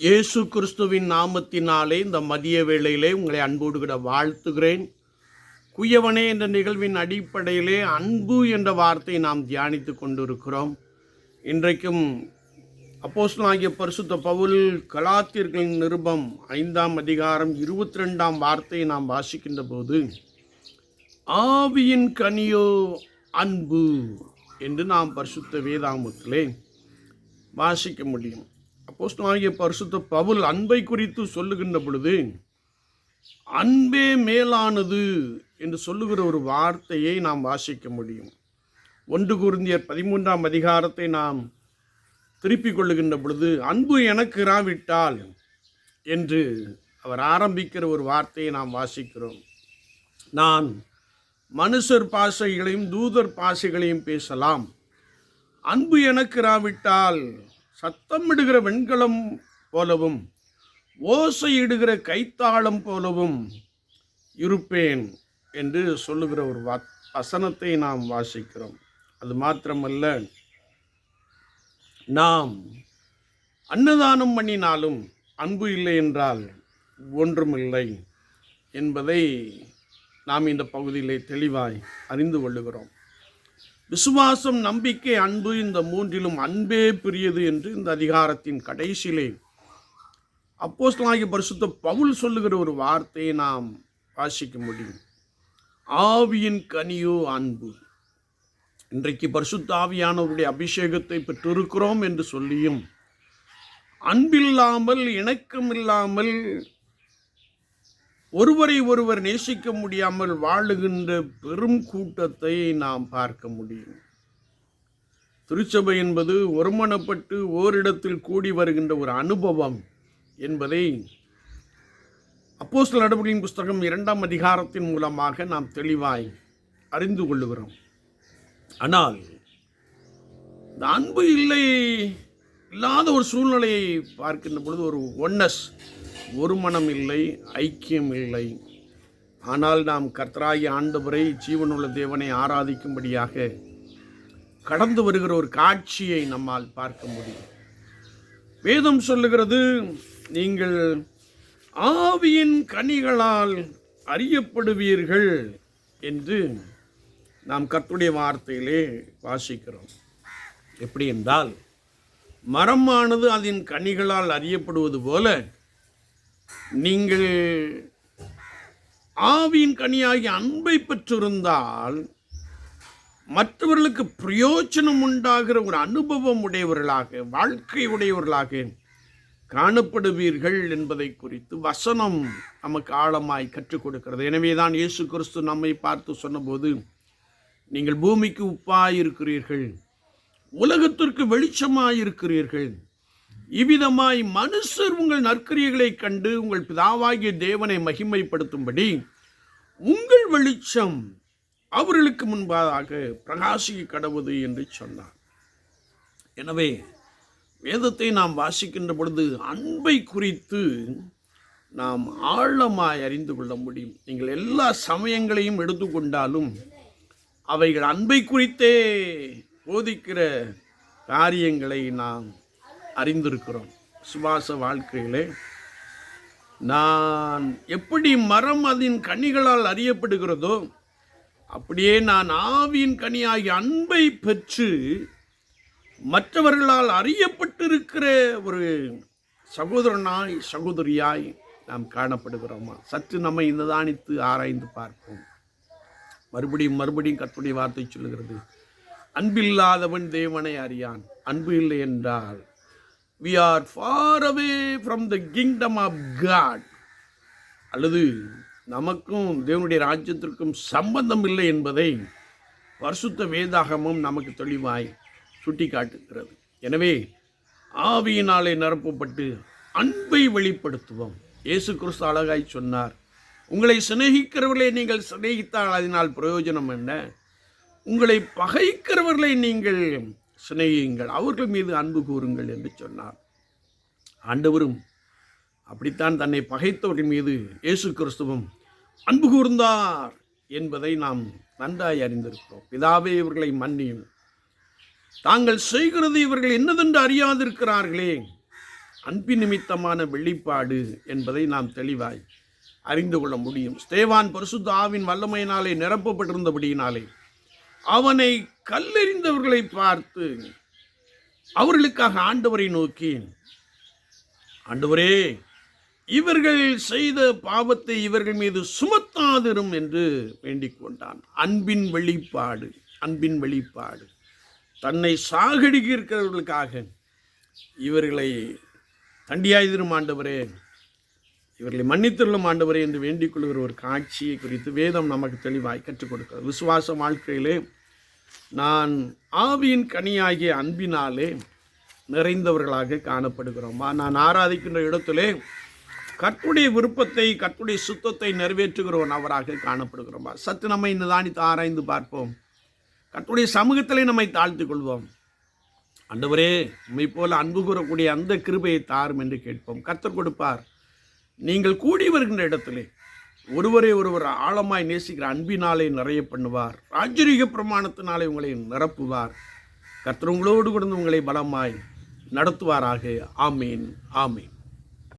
இயேசு கிறிஸ்துவின் நாமத்தினாலே இந்த மதிய வேளையிலே உங்களை அன்போடு கூட வாழ்த்துகிறேன். குயவனே என்ற நிகழ்வின் அடிப்படையிலே அன்பு என்ற வார்த்தையை நாம் தியானித்து கொண்டிருக்கிறோம். இன்றைக்கும் அப்போஸ்தலனாகிய பரிசுத்த பவுல் கலாத்தியர்களின் நிருபம் ஐந்தாம் அதிகாரம் இருபத்தி ரெண்டாம் வார்த்தையை நாம் வாசிக்கின்ற போது ஆவியின் கனியோ அன்பு என்று நாம் பரிசுத்த வேதாமத்திலே வாசிக்க முடியும். அப்போஸ்தலாகிய பரிசுத்த பவுல் அன்பை குறித்து சொல்லுகின்ற பொழுது அன்பே மேலானது என்று சொல்லுகிற ஒரு வார்த்தையை நாம் வாசிக்க முடியும். ஒன்று குருந்தியர் பதிமூன்றாம் அதிகாரத்தை நாம் திருப்பிக் கொள்ளுகின்ற பொழுது அன்பு எனக்கு இராவிட்டால் என்று அவர் ஆரம்பிக்கிற ஒரு வார்த்தையை நாம் வாசிக்கிறோம். நான் மனுஷர் பாஷைகளையும் தூதர் பாஷைகளையும் பேசலாம். அன்பு எனக்கு இராவிட்டால் சத்தமிடுகிற வெண்கலம் போலவும் ஓசையிடுகிற கைத்தாளம் போலவும் இருப்பேன் என்று சொல்லுகிற ஒரு வசனத்தை நாம் வாசிக்கிறோம். அது மாத்திரமல்ல நாம் அன்னதானம் பண்ணினாலும் அன்பு இல்லை என்றால் ஒன்றுமில்லை என்பதை நாம் இந்த பகுதியிலே தெளிவாய் அறிந்து கொள்ளுகிறோம். விசுவாசம் நம்பிக்கை அன்பு இந்த மூன்றிலும் அன்பே பிரியது என்று இந்த அதிகாரத்தின் கடைசியிலே அப்போஸ்தலனாகிய பரிசுத்த பவுல் சொல்லுகிற ஒரு வார்த்தையை நாம் வாசிக்க முடியும். ஆவியின் கனியோ அன்பு. இன்றைக்கு பரிசுத்த ஆவியானவருடைய அபிஷேகத்தை பெற்றிருக்கிறோம் என்று சொல்லியும் அன்பில்லாமல் இணக்கமில்லாமல் ஒருவரை ஒருவர் நேசிக்க முடியாமல் வாழுகின்ற பெரும் கூட்டத்தை நாம் பார்க்க முடியும். திருச்சபை என்பது ஒருமனப்பட்டு ஓரிடத்தில் கூடி வருகின்ற ஒரு அனுபவம் என்பதை அப்போஸ்தலர் நடவடிக்கையின் புஸ்தகம் இரண்டாம் அதிகாரத்தின் மூலமாக நாம் தெளிவாய் அறிந்து கொள்ளுகிறோம். ஆனால் இந்த அன்பு இல்லை இல்லாத ஒரு சூழ்நிலையை பார்க்கின்ற பொழுது ஒரு ஒன்னஸ் ஒரு மனம் இல்லை ஐக்கியம் இல்லை ஆனால் நாம் கர்த்தராகி ஆண்டவரை ஜீவனுள்ள தேவனை ஆராதிக்கும்படியாக கடந்து வருகிற ஒரு காட்சியை நம்மால் பார்க்க முடியும். வேதம் சொல்லுகிறது நீங்கள் ஆவியின் கனிகளால் அறியப்படுவீர்கள் என்று நாம் கர்த்துடைய வார்த்தையிலே வாசிக்கிறோம். எப்படி என்றால் மரமானது அதன் கனிகளால் அறியப்படுவது போல நீங்கள் ஆவியின் கனியாகிய அன்பை பெற்றிருந்தால் மற்றவர்களுக்கு பிரயோஜனம் உண்டாகிற ஒரு அனுபவம் உடையவர்களாக வாழ்க்கை உடையவர்களாக காணப்படுவீர்கள் என்பதை குறித்து வசனம் நமக்கு ஆழமாய் கற்றுக் கொடுக்கிறது. எனவே தான் இயேசு கிறிஸ்து நம்மை பார்த்து சொன்னபோது நீங்கள் பூமிக்கு உப்பாயிருக்கிறீர்கள் உலகத்திற்கு வெளிச்சமாயிருக்கிறீர்கள் இவ்விதமாய் மனுஷர் உங்கள் நற்கிரியைகளைக் கண்டு உங்கள் பிதாவாகிய தேவனை மகிமைப்படுத்தும்படி உங்கள் வெளிச்சம் அவர்களுக்கு முன்பாக பிரகாசிக்க கடவுது என்று சொன்னார். எனவே வேதத்தை நாம் வாசிக்கின்ற பொழுது அன்பை குறித்து நாம் ஆழமாய் அறிந்து கொள்ள முடியும். நீங்கள் எல்லா சமயங்களையும் எடுத்துக்கொண்டாலும் அவைகள் அன்பை குறித்தே போதிக்கிற காரியங்களை நாம் அறிந்திருக்கிறோம். சுவாச வாழ்க்கையிலே. நான் எப்படி மரம் அதன் கனிகளால் அறியப்படுகிறதோ அப்படியே நான் ஆவியின் கனியாகிய அன்பை பெற்று மற்றவர்களால் அறியப்பட்டிருக்கிற ஒரு சகோதரனாய் சகோதரியாய் நாம் காணப்படுகிறோமா? சற்று நம்மை நிதானித்து ஆராய்ந்து பார்ப்போம். மறுபடியும் மறுபடியும் கற்புடைய வார்த்தை சொல்லுகிறது. அன்பில்லாதவன் தேவனை அறியான். அன்பு இல்லை என்றால் we are far away from the kingdom of God அல்லது நமக்கும் தேவனுடைய ராஜ்யத்திற்கும் சம்பந்தம் இல்லை என்பதை வருஷத்த வேதாகமும் நமக்கு தெளிவாய் சுட்டி காட்டுகிறது எனவே ஆவியினாலே நிரப்பப்பட்டு அன்பை வெளிப்படுத்துவோம். இயேசு கிறிஸ்து அழகாய் சொன்னார். உங்களை சிநேகிக்கிறவர்களை நீங்கள் சிநேகித்தால் அதனால் பிரயோஜனம் என்ன? உங்களை பகைக்கிறவர்களை நீங்கள் சிநேகியுங்கள் அவர்கள் மீது அன்பு கூறுங்கள் என்று சொன்னார். ஆண்டவரும் அப்படித்தான் தன்னை பகைத்தவர்கள் மீது இயேசு கிறிஸ்துவும் அன்பு கூர்ந்தார் என்பதை நாம் நன்றாய் அறிந்திருக்கிறோம். பிதாவே இவர்களை மன்னியும். தாங்கள் செய்கிறது இவர்கள் என்னதென்று அறியாதிருக்கிறார்களே. அன்பின் நிமித்தமான வெளிப்பாடு என்பதை நாம் தெளிவாய் அறிந்து கொள்ள முடியும். ஸ்தேவான் பரிசுத்த ஆவின் வல்லமையினாலே நிரப்பப்பட்டிருந்தபடியினாலே அவனை கல்லெறிந்தவர்களை பார்த்து அவர்களுக்காக ஆண்டவரை நோக்கி ஆண்டவரே இவர்கள் செய்த பாவத்தை இவர்கள் மீது சுமத்தாதிரும் என்று வேண்டிக் கொண்டான். அன்பின் வெளிப்பாடு அன்பின் வெளிப்பாடு. தன்னை சாகடிக்க இவர்களை தண்டியாய்திரும் ஆண்டவரே இவர்களை மன்னித்துள்ளும் ஆண்டவரே என்று வேண்டிக் கொள்கிற ஒரு காட்சியை குறித்து வேதம் நமக்கு தெளிவாய் கற்றுக் கொடுக்கிறது. விசுவாச வாழ்க்கையிலே நான் ஆவியின் கனியாகிய அன்பினாலே நிறைந்தவர்களாக காணப்படுகிறோமா. நான் ஆராதிக்கின்ற இடத்திலே கற்புடைய விருப்பத்தை கற்புடைய சுத்தத்தை நிறைவேற்றுகிறோம் அவராக காணப்படுகிறோமா. சத்து நம்மை நிதானித்து ஆராய்ந்து பார்ப்போம். கற்புடைய சமூகத்திலே நம்மை தாழ்த்து கொள்வோம். அண்டவரே உண்மை போல அன்பு கூறக்கூடிய அந்த கிருபையை தாரும் என்று கேட்போம். கர்த்தர் கொடுப்பார். நீங்கள் கூடி வருகின்ற இடத்திலே ஒருவரை ஒருவர் ஆழமாய் நேசிக்கிற அன்பினாலே நிறைய பண்ணுவார். ராஜரீக பிரமாணத்தினாலே உங்களை நிரப்புவார். கர்த்தர் உங்களோடு கொடுத்து உங்களை பலமாய் நடத்துவாராக. ஆமீன். ஆமீன்.